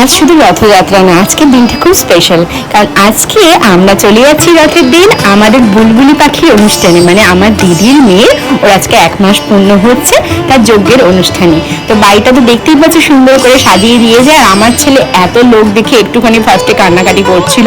আজ শুধু রথযাত্রা না আজকের দিনটা খুব স্পেশাল কারণ আজকে আমরা চলে যাচ্ছি রথের দিন আমাদের বুলবুলি পাখি অনুষ্ঠানে। মানে আমার দিদির মেয়ে ওর আজকে এক মাস পূর্ণ হচ্ছে তার যজ্ঞের অনুষ্ঠানে। তো বাড়িটা তো দেখতেই পাচ্ছি, সুন্দর করে সাজিয়ে দিয়ে যায় আর আমার ছেলে এত লোক দেখে একটুখানি ফার্স্টে কান্নাকাটি করছিল।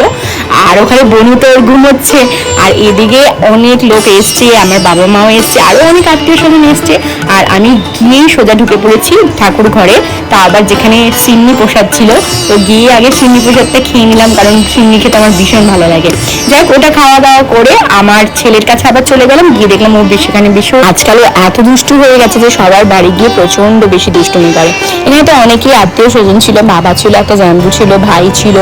আর ওখানে বনু তো ঘুমোচ্ছে। আর এদিকে অনেক লোক এসছে, আমার বাবা মাও এসছে আরও অনেক আত্মীয় স্বজন এসছে। আর আমি গিয়েই সোজা ঢুকে পড়েছি ঠাকুর ঘরে। তা আবার যেখানে সিন্নি প্রসাদ ছিল, তো গিয়ে আগে সিন্নি প্রসাদটা খেয়ে নিলাম, কারণ সিন্নি খেতে আমার ভীষণ ভালো লাগে। যাই হোক ওটা খাওয়া দাওয়া করে আমার ছেলের কাছে আবার চলে গেলাম, গিয়ে দেখলাম ও সেখানে বেশি আজকাল এত দুষ্টু হয়ে গেছে যে সবার বাড়ি গিয়ে প্রচণ্ড বেশি দুষ্টুমি করে। এখানে তো অনেকেই আত্মীয় স্বজন ছিল, বাবা ছিল, একটা জাম্বু ছিল, ভাই ছিল,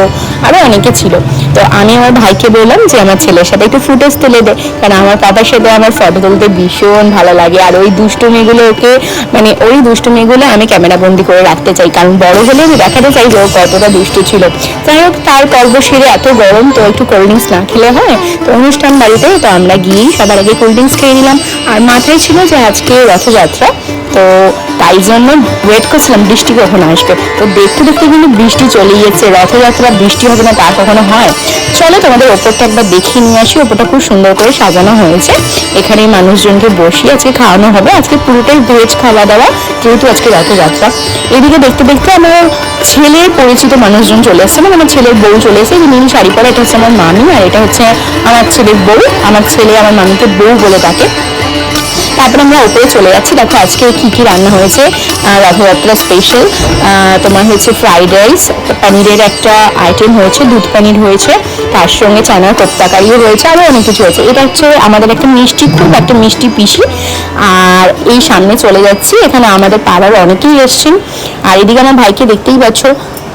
আরও অনেকে ছিল। তো আমি আমার ভাইকে বললাম যে আমার ছেলের সাথে একটু ফুটেজ তুলে দে। কারণ আমার পাপার সাথে আমার ফটো তুলতে ভীষণ ভালো লাগে। আর ওই দুষ্টু মেয়েগুলো ওকে মানে ওই দুষ্টু মেয়েগুলো আমি ক্যামেরা বন্দি করে রাখতে চাই। কারণ বড় হলে আমি দেখাতে চাই যে ও কতটা দুষ্টু ছিল। যাই হোক, তার পর্ব সেরে এত গরম, তো একটু কোল্ড ড্রিঙ্কস না খেলে হয়। তো অনুষ্ঠান বাড়িতে, তো আমরা গিয়েই সবার আগে কোল্ড ড্রিঙ্কস খেয়ে নিলাম। আর মাথায় ছিল যে আজকে রথযাত্রা, তো তাই জন্য ওয়েট করছিলাম, বৃষ্টি কখন আসবে? তো দেখতে দেখতে কিন্তু বৃষ্টি চলে গিয়েছে রথযাত্রা, বৃষ্টি হবে না, তা কখনো হয়? চলো তোমাদের ওপরটা একবার দেখিয়ে নিয়ে আসি, ওপরটা খুব সুন্দর করে সাজানো হয়েছে। এখানে মানুষজনকে বসিয়ে আজকে খাওয়ানো হবে, আজকে পুরোটাই ভেজ খাওয়া দাওয়া যেহেতু আজকে রথযাত্রা। এদিকে দেখতে দেখতে আমার ছেলের পরিচিত মানুষজন চলে এসছে মানে আমার ছেলের বউ চলে এসেছে এই নীল শাড়ি পরা, এটা হচ্ছে আমার মামি, আর এটা হচ্ছে আমার ছেলের বউ। আমার ছেলে আমার মামিকে বউ বলে ডাকে। তারপরে আমরা উপরে চলে যাচ্ছি। দেখো আজকে কি কি রান্না হয়েছে। রথযাত্রা স্পেশাল তোমার হচ্ছে ফ্রাইড রাইস পনিরের একটা আইটেম হয়েছে, দুধ পনির হয়েছে। তার সঙ্গে চানার কোপ্তাকারিও রয়েছে আরও অনেক কিছু হয়েছে। এটা হচ্ছে আমাদের একটা মিষ্টি খুব, একটা মিষ্টি পিসি। আর এই সামনে চলে যাচ্ছি। এখানে আমাদের পাড়ার অনেকেই এসছেন। আর এদিকে আমার ভাইকে দেখতেই পাচ্ছ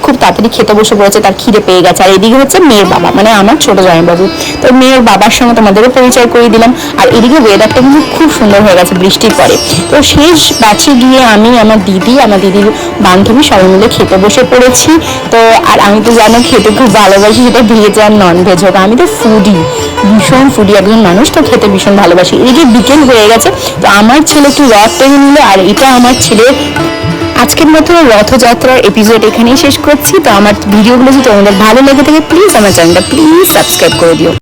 খুব তাড়াতাড়ি খেতে বসে পড়েছে, তার খিদে পেয়ে গেছে। আর এদিকে হচ্ছে মেয়ের বাবা মানে আমার ছোট জামাইবাবু। তো মেয়ের বাবার সঙ্গে তোমাদেরও পরিচয় করিয়ে দিলাম। আর এদিকে ওয়েদারটা কিন্তু খুব সুন্দর হয়ে গেছে বৃষ্টির পরে। তো শেষ ব্যাচে গিয়ে আমি, আমার দিদি, আমার দিদির বান্ধবী সবাই মিলে খেতে বসে পড়েছি। তো আর আমি তো জানো খেতে খুব ভালোবাসি, সেটা ভেজ আর নন ভেজ হোক। আমি তো ফুডি ভীষণ ফুডি একজন মানুষ, তো খেতে ভীষণ ভালোবাসি। এদিকে বিকেল হয়ে গেছে, তো আমার ছেলে একটু রথ টেনে নিল, আর এটা আমার ছেলের আজকের মতো রথযাত্রার এপিসোড এখানেই শেষ করছি। তো আমার ভিডিওগুলো যদি তোমাদের ভালো লেগে থাকে প্লিজ আমার চ্যানেলটা প্লিজ সাবস্ক্রাইব করে দিও।